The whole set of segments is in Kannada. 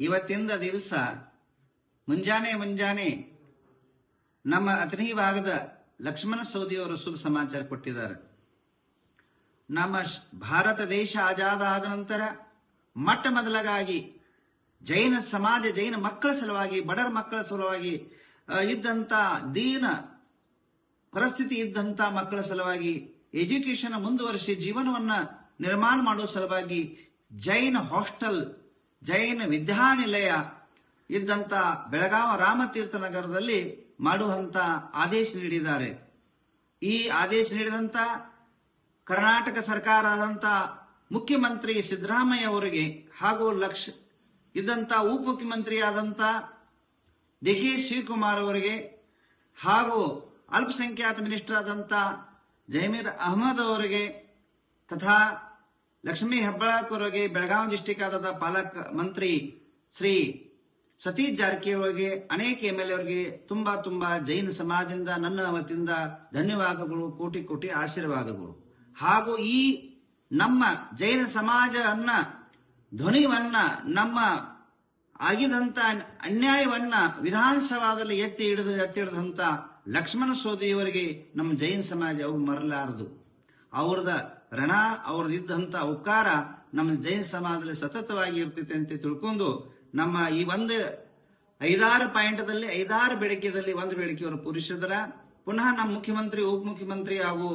ಇವತ್ತಿಂದ ದಿವಸ ಮುಂಜಾನೆ ಮುಂಜಾನೆ ನಮ್ಮ ಅಥಣಿ ಭಾಗದ ಲಕ್ಷ್ಮಣ ಸೌದಿಯವರು ಶುಭ ಸಮಾಚಾರ ಕೊಟ್ಟಿದ್ದಾರೆ. ನಮ್ಮ ಭಾರತ ದೇಶ ಆಜಾದ ಆದ ನಂತರ ಮೊಟ್ಟ ಮೊದಲಾಗಿ ಜೈನ ಸಮಾಜ, ಜೈನ ಮಕ್ಕಳ ಸಲುವಾಗಿ, ಬಡರ ಮಕ್ಕಳ ಸಲುವಾಗಿ ಇದ್ದಂತ ದೀನ ಪರಿಸ್ಥಿತಿ ಇದ್ದಂತ ಮಕ್ಕಳ ಸಲುವಾಗಿ ಎಜುಕೇಶನ್ ಮುಂದುವರಿಸಿ ಜೀವನವನ್ನ ನಿರ್ಮಾಣ ಮಾಡುವ ಸಲುವಾಗಿ ಜೈನ ಹಾಸ್ಟೆಲ್ ಜೈನ ವಿದ್ಯಾನಿಲಯ ಇದ್ದಂತ ಬೆಳಗಾವ ರಾಮತೀರ್ಥ ನಗರದಲ್ಲಿ ಮಾಡುವಂತ ಆದೇಶ ನೀಡಿದ್ದಾರೆ. ಈ ಆದೇಶ ನೀಡಿದಂತ ಕರ್ನಾಟಕ ಸರ್ಕಾರ ಆದಂತ ಮುಖ್ಯಮಂತ್ರಿ ಸಿದ್ದರಾಮಯ್ಯ ಅವರಿಗೆ ಹಾಗೂ ಲಕ್ಷ ಇದ್ದಂತ ಉಪಮುಖ್ಯಮಂತ್ರಿ ಆದಂತ ಡಿ ಕೆ ಶಿವಕುಮಾರ್ ಅವರಿಗೆ ಹಾಗೂ ಅಲ್ಪಸಂಖ್ಯಾತ ಮಿನಿಸ್ಟರ್ ಆದಂತ ಜಮೀರ್ ಅಹಮದ್ ಅವರಿಗೆ ತಥಾ ಲಕ್ಷ್ಮೀ ಹೆಬ್ಬಾಳಕರ್ ಅವರಿಗೆ ಬೆಳಗಾವಿ ಡಿಸ್ಟಿಕ್ ಆದ ಪಾಲಕ ಮಂತ್ರಿ ಶ್ರೀ ಸತೀಶ್ ಜಾರಕಿಹೊಳಿಗೆ, ಅನೇಕ ಎಂ ಎಲ್ ಅವರಿಗೆ ತುಂಬಾ ತುಂಬಾ ಜೈನ ಸಮಾಜದಿಂದ, ನನ್ನ ವತಿಯಿಂದ ಧನ್ಯವಾದಗಳು, ಕೋಟಿ ಕೋಟಿ ಆಶೀರ್ವಾದಗಳು. ಹಾಗೂ ಈ ನಮ್ಮ ಜೈನ ಸಮಾಜ ಅನ್ನ ಧ್ವನಿವನ್ನ, ನಮ್ಮ ಆಗಿದಂತ ಅನ್ಯಾಯವನ್ನ ವಿಧಾನಸಭಾದಲ್ಲಿ ಎತ್ತಿ ಹಿಡಿದು, ಎತ್ತಿ ಹಿಡಿದಂತ ಲಕ್ಷ್ಮಣ ಸೋದಿಯವರಿಗೆ ನಮ್ಮ ಜೈನ ಸಮಾಜ ಅವ್ರು ಮರಲಾರದು ಅವ್ರದ ರಣ ಇದ್ದಂತ ಉಪಕಾರ ನಮ್ಮ ಜೈನ ಸಮಾಜದಲ್ಲಿ ಸತತವಾಗಿ ಇರ್ತೈತೆ ಅಂತ ತಿಳ್ಕೊಂಡು ನಮ್ಮ ಈ ಒಂದು ಐದಾರು ಪಾಯಿಂಟ್ದಲ್ಲಿ ಐದಾರು ಬೇಡಿಕೆಯಲ್ಲಿ ಒಂದು ಬೇಡಿಕೆಯವರು ಪೂರೈಸಿದ್ರ ಪುನಃ ನಮ್ಮ ಮುಖ್ಯಮಂತ್ರಿ ಉಪಮುಖ್ಯಮಂತ್ರಿ ಹಾಗೂ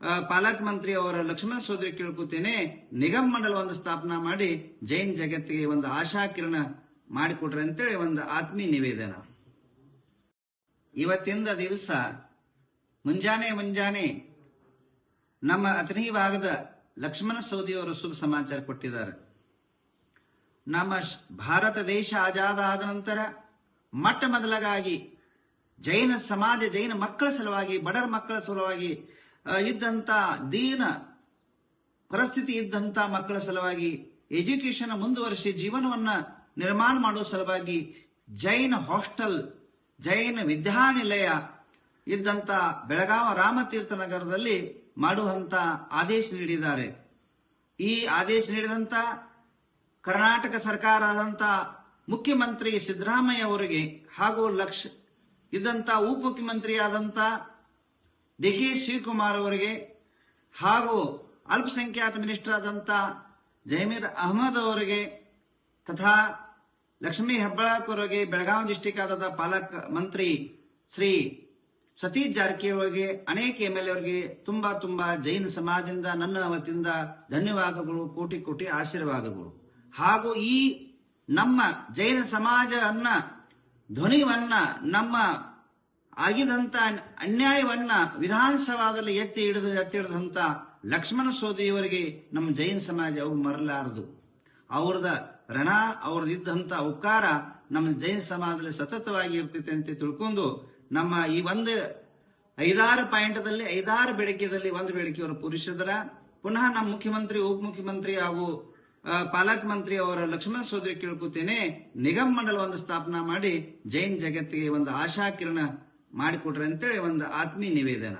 ಆ, ಪಾಲಕ್ ಮಂತ್ರಿ ಅವರ ಲಕ್ಷ್ಮಣ ಸೋದರಿ ಕೇಳ್ಕೊತೇನೆ ನಿಗಮ್ ಮಂಡಲ ಒಂದು ಸ್ಥಾಪನಾ ಮಾಡಿ ಜೈನ್ ಜಗತ್ತಿಗೆ ಒಂದು ಆಶಾ ಕಿರಣ ಮಾಡಿಕೊಟ್ರೆ ಅಂತೇಳಿ ಒಂದು ಆತ್ಮೀಯ ನಿವೇದನ. ಇವತ್ತಿಂದ ದಿವಸ ಮುಂಜಾನೆ ಮುಂಜಾನೆ ನಮ್ಮ ಅಥಣಿ ಭಾಗದ ಲಕ್ಷ್ಮಣ ಸೌದಿಯವರು ಶುಭ ಸಮಾಚಾರ ಕೊಟ್ಟಿದ್ದಾರೆ. ನಮ್ಮ ಭಾರತ ದೇಶ ಆಜಾದ ಆದ ನಂತರ ಮೊಟ್ಟ ಮೊದಲಾಗಿ ಜೈನ ಸಮಾಜ, ಜೈನ ಮಕ್ಕಳ ಸಲುವಾಗಿ ಬಡರ ಮಕ್ಕಳ ಸಲುವಾಗಿ ಇದ್ದಂತ ದೀನ ಪರಿಸ್ಥಿತಿ ಇದ್ದಂತ ಮಕ್ಕಳ ಸಲುವಾಗಿ ಎಜುಕೇಶನ್ ಮುಂದುವರಿಸಿ ಜೀವನವನ್ನ ನಿರ್ಮಾಣ ಮಾಡುವ ಸಲುವಾಗಿ ಜೈನ ಹಾಸ್ಟೆಲ್, ಜೈನ ವಿದ್ಯಾನಿಲಯ ಇದ್ದಂತ ಬೆಳಗಾವ ರಾಮತೀರ್ಥ ನಗರದಲ್ಲಿ ಮಾಡುವಂತ ಆದೇಶ ನೀಡಿದ್ದಾರೆ. ಈ ಆದೇಶ ನೀಡಿದಂತ ಕರ್ನಾಟಕ ಸರ್ಕಾರ ಆದಂತ ಮುಖ್ಯಮಂತ್ರಿ ಸಿದ್ದರಾಮಯ್ಯ ಅವರಿಗೆ ಹಾಗೂ ಲಕ್ಷ ಇದ್ದಂತ ಉಪಮುಖ್ಯಮಂತ್ರಿ ಆದಂತ ಡಿ ಕೆ ಶಿವಕುಮಾರ್ ಅವರಿಗೆ ಹಾಗೂ ಅಲ್ಪಸಂಖ್ಯಾತ ಮಿನಿಸ್ಟರ್ ಆದಂತ ಜಮೀರ್ ಅಹಮದ್ ಅವರಿಗೆ ತಥಾ ಲಕ್ಷ್ಮೀ ಹೆಬ್ಬಾಳಕರ್ ಅವರಿಗೆ ಬೆಳಗಾವಿ ಡಿಸ್ಟಿಕ್ ಆದಂತ ಪಾಲಕ ಮಂತ್ರಿ ಶ್ರೀ ಸತೀಶ್ ಜಾರಕಿಹೊಳಿಗೆ ಅನೇಕ ಎಂ ಎಲ್ ಅವರಿಗೆ ತುಂಬಾ ತುಂಬಾ ಜೈನ ಸಮಾಜದಿಂದ, ನನ್ನ ವತಿಯಿಂದ ಧನ್ಯವಾದಗಳು, ಕೋಟಿ ಕೋಟಿ ಆಶೀರ್ವಾದಗಳು. ಹಾಗೂ ಈ ನಮ್ಮ ಜೈನ ಸಮಾಜ ಅನ್ನ ಧ್ವನಿವನ್ನ, ನಮ್ಮ ಆಗಿದಂತ ಅನ್ಯಾಯವನ್ನ ವಿಧಾನಸಭಾದಲ್ಲಿ ಎತ್ತಿ ಹಿಡಿದು, ಎತ್ತಿ ಹಿಡಿದಂತ ಲಕ್ಷ್ಮಣ ಸೋದಿಯವರಿಗೆ ನಮ್ಮ ಜೈನ ಸಮಾಜ ಅವು ಮರಲಾರದು. ಅವ್ರದ ರಣ, ಅವ್ರದ್ದಿದ್ದಂತ ಉಪಕಾರ ನಮ್ಮ ಜೈನ ಸಮಾಜದಲ್ಲಿ ಸತತವಾಗಿ ಇರ್ತೈತೆ ಅಂತ ತಿಳ್ಕೊಂಡು ನಮ್ಮ ಈ ಒಂದು ಐದಾರು ಪಾಯಿಂಟ್ದಲ್ಲಿ ಐದಾರು ಬೇಡಿಕೆಯಲ್ಲಿ ಒಂದು ಬೆಳಗ್ಗೆ ಅವರು ಪೂರೈಸಿದ್ರ ಪುನಃ ನಮ್ಮ ಮುಖ್ಯಮಂತ್ರಿ ಉಪಮುಖ್ಯಮಂತ್ರಿ ಹಾಗೂ ಆ, ಪಾಲಕ್ ಮಂತ್ರಿ ಅವರ ಲಕ್ಷ್ಮಣ ಸೋದರಿ ಕೇಳ್ಕೊತೇನೆ ನಿಗಮ್ ಮಂಡಲ ಒಂದು ಸ್ಥಾಪನಾ ಮಾಡಿ ಜೈನ್ ಜಗತ್ತಿಗೆ ಒಂದು ಆಶಾ ಕಿರಣ ಮಾಡಿಕೊಟ್ರೆ ಅಂತೇಳಿ ಒಂದು ಆತ್ಮೀಯ ನಿವೇದನ.